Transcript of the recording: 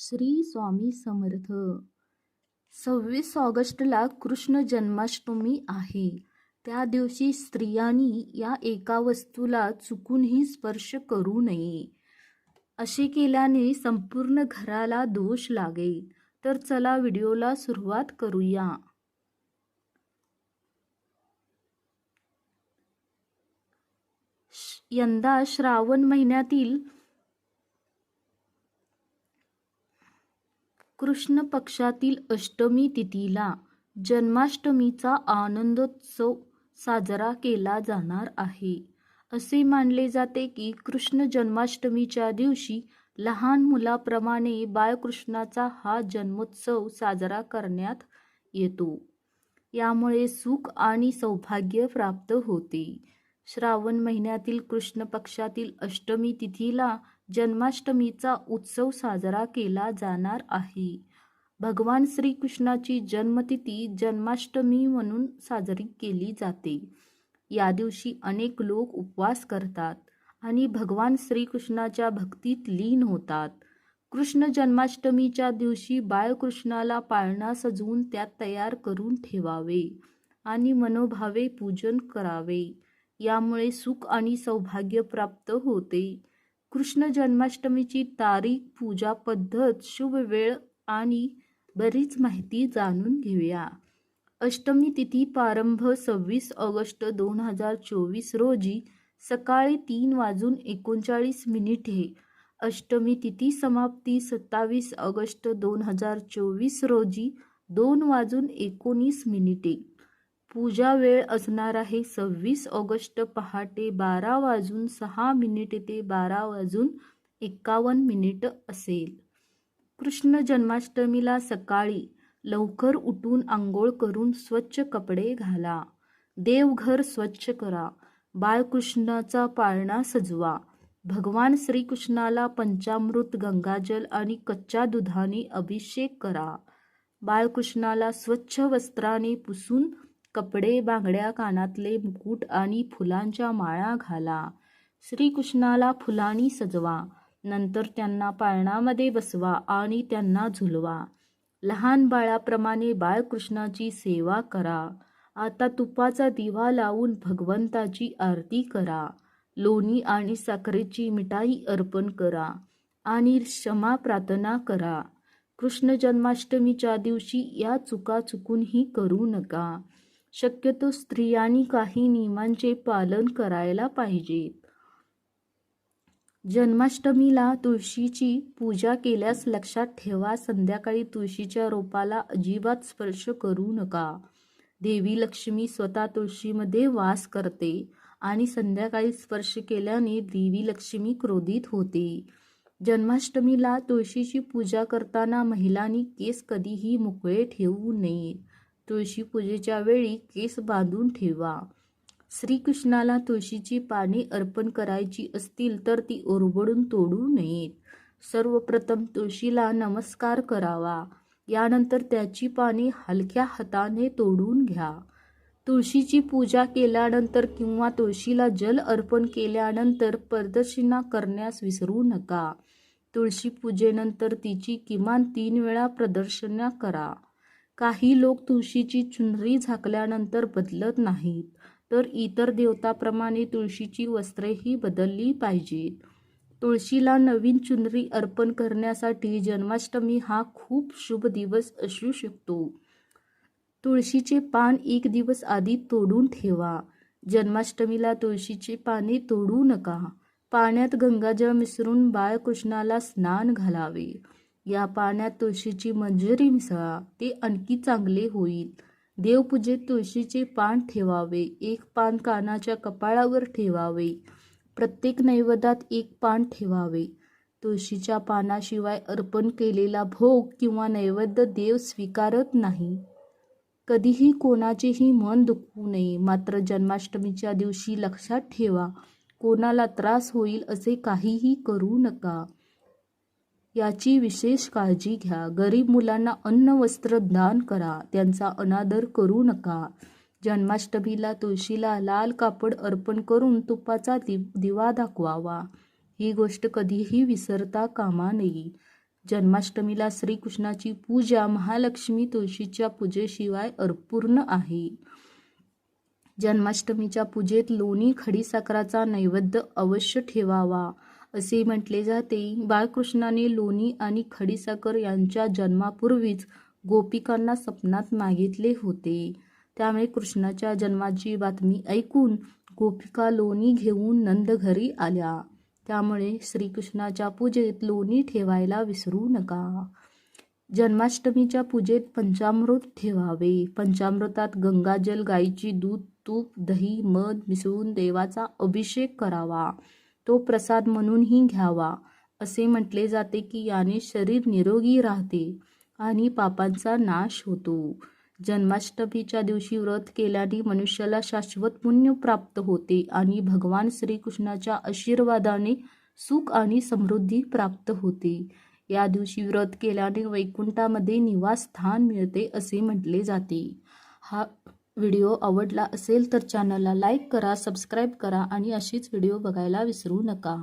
श्री स्वामी समर्थ. सव्वीस ऑगस्टला कृष्ण जन्माष्टमी आहे. त्या दिवशी स्त्रियांनी या एका वस्तूला चुकूनही स्पर्श करू नये. असे केल्याने संपूर्ण घराला दोष लागेल तर चला व्हिडिओला सुरुवात करूया. यंदा श्रावण महिन्यातील कृष्ण पक्षातील अष्टमी तिथीला जन्माष्टमीचा आनंदोत्सव साजरा केला जाणार आहे. असे मानले जाते की कृष्ण जन्माष्टमीच्या दिवशी लहान मुलाप्रमाणे बाळकृष्णाचा हा जन्मोत्सव साजरा करण्यात येतो. यामुळे सुख आणि सौभाग्य प्राप्त होते. श्रावण महिन्यातील कृष्ण पक्षातील अष्टमी तिथीला जन्माष्टमीचा उत्सव साजरा केला जाणार आहे. भगवान श्रीकृष्णाची जन्मतिथी जन्माष्टमी म्हणून साजरी केली जाते. या दिवशी अनेक लोक उपवास करतात आणि भगवान श्रीकृष्णाच्या भक्तीत लीन होतात. कृष्ण जन्माष्टमीच्या दिवशी बाळकृष्णाला पाळणा सजवून त्यात तयार करून ठेवावे आणि मनोभावे पूजन करावे. यामुळे सुख आणि सौभाग्य प्राप्त होते. कृष्ण जन्माष्टमीची तारीख पूजा पद्धत शुभ वेळ आणि बरीच माहिती जाणून घेऊया. अष्टमी तिथी प्रारंभ सव्वीस ऑगस्ट दोन हजार चोवीस रोजी सकाळी तीन वाजून एकोणचाळीस मिनिटे. अष्टमी तिथी समाप्ती सत्तावीस ऑगस्ट दोन हजार चोवीस रोजी दोन वाजून एकोणीस मिनिटे. पूजा वेळ असणार आहे सव्वीस ऑगस्ट पहाटे बारा वाजून सहा मिनिट ते बारा वाजून एक्कावन्न मिनिट असेल. कृष्ण जन्माष्टमीला सकाळी लवकर उठून आंघोळ करून स्वच्छ कपडे घाला. देवघर स्वच्छ करा. बाळकृष्णाचा पाळणा सजवा. भगवान श्रीकृष्णाला पंचामृत गंगाजल आणि कच्च्या दुधाने अभिषेक करा. बाळकृष्णाला स्वच्छ वस्त्राने पुसून कपडे बांगड्या कानातले मुकुट आणि फुलांच्या माळा घाला. श्रीकृष्णाला फुलांनी सजवा. नंतर त्यांना पाळणामध्ये बसवा आणि त्यांना झुलवा. लहान बाळाप्रमाणे बाळकृष्णाची सेवा करा. आता तुपाचा दिवा लावून भगवंताची आरती करा. लोणी आणि साखरेची मिठाई अर्पण करा आणि क्षमा प्रार्थना करा. कृष्ण जन्माष्टमीच्या दिवशी या चुका चुकूनही करू नका. शक्यतो स्त्रियांनी काही नियमांचे पालन करायला पाहिजेत. जन्माष्टमीला तुळशीची पूजा केल्यास लक्षात ठेवा संध्याकाळी तुळशीच्या रोपाला अजिबात स्पर्श करू नका. देवी लक्ष्मी स्वतः तुळशीमध्ये वास करते आणि संध्याकाळी स्पर्श केल्याने देवी लक्ष्मी क्रोधित होते. जन्माष्टमीला तुळशीची पूजा करताना महिलांनी केस कधीही मोकळे ठेवू नये. तुळशी पूजेच्या वेळी केस बांधून ठेवा. श्रीकृष्णाला तुळशीची पाने अर्पण करायची असतील तर ती ओरबडून तोडू नयेत. सर्वप्रथम तुळशीला नमस्कार करावा. यानंतर त्याची पाने हलक्या हाताने तोडून घ्या. तुळशीची पूजा केल्यानंतर किंवा तुळशीला जल अर्पण केल्यानंतर प्रदक्षिणा करण्यास विसरू नका. तुळशी पूजेनंतर तिची किमान तीन वेळा प्रदर्शना करा. काही लोक तुळशीची चुनरी झाकल्यानंतर बदलत नाहीत तर इतर देवताप्रमाणे तुळशीची वस्त्रेही बदलली पाहिजेत. तुळशीला नवीन चुनरी अर्पण करण्यासाठी जन्माष्टमी हा खूप शुभ दिवस असू शकतो. तुळशीचे पान एक दिवस आधी तोडून ठेवा. जन्माष्टमीला तुळशीची पाने तोडू नका. पाण्यात गंगाजळ मिसळून बाळकृष्णाला स्नान घालावे. या पाण्यात तुळशीची मंजरी मिसळा. ते आणखी चांगले होईल. देवपूजेत तुळशीचे पान ठेवावे. एक पान कानाच्या कपाळावर ठेवावे. प्रत्येक नैवेद्यात एक पान ठेवावे. तुळशीच्या पानाशिवाय अर्पण केलेला भोग किंवा नैवेद्य देव स्वीकारत नाही. कधीही कोणाचेही मन दुखवू नये. मात्र जन्माष्टमीच्या दिवशी लक्षात ठेवा कोणाला त्रास होईल असे काहीही करू नका. याची विशेष काळजी घ्या. गरीब मुलांना अन्न वस्त्र दान करा. त्यांचा अनादर करू नका. जन्माष्टमीला तुळशीला लाल कापड अर्पण करून तुपाचा दि दिवा दाखवावा. ही गोष्ट कधीही विसरता कामा नये. जन्माष्टमीला श्रीकृष्णाची पूजा महालक्ष्मी तुळशीच्या पूजेशिवाय अपूर्ण आहे. जन्माष्टमीच्या पूजेत लोणी खडीसाखराचा नैवेद्य अवश्य ठेवावा. असे म्हटले जाते. बाळकृष्णाने लोणी आणि खडीसाखर यांच्या जन्मापूर्वीच गोपिकांना स्वप्नात मागितले होते. त्यामुळे कृष्णाच्या जन्माची बातमी ऐकून गोपिका लोणी घेऊन नंद घरी आल्या. त्यामुळे श्रीकृष्णाच्या पूजेत लोणी ठेवायला विसरू नका. जन्माष्टमीच्या पूजेत पंचामृत ठेवावे. पंचामृतात गंगाजल गाईची दूध तूप दही मध मिसळून देवाचा अभिषेक करावा. तो प्रसाद म्हणूनही घ्यावा असे म्हटले जाते की याने शरीर निरोगी राहते आणि पापांचा नाश होतो. जन्माष्टमीच्या दिवशी व्रत केल्याने मनुष्याला शाश्वत पुण्य प्राप्त होते आणि भगवान श्रीकृष्णाच्या आशीर्वादाने सुख आणि समृद्धी प्राप्त होते. या दिवशी व्रत केल्याने वैकुंठामध्ये निवासस्थान मिळते असे म्हटले जाते. हा व्हिडिओ आवडला असेल तर चॅनलला लाईक करा सबस्क्राईब करा आणि अशीच व्हिडिओ बघायला विसरू नका.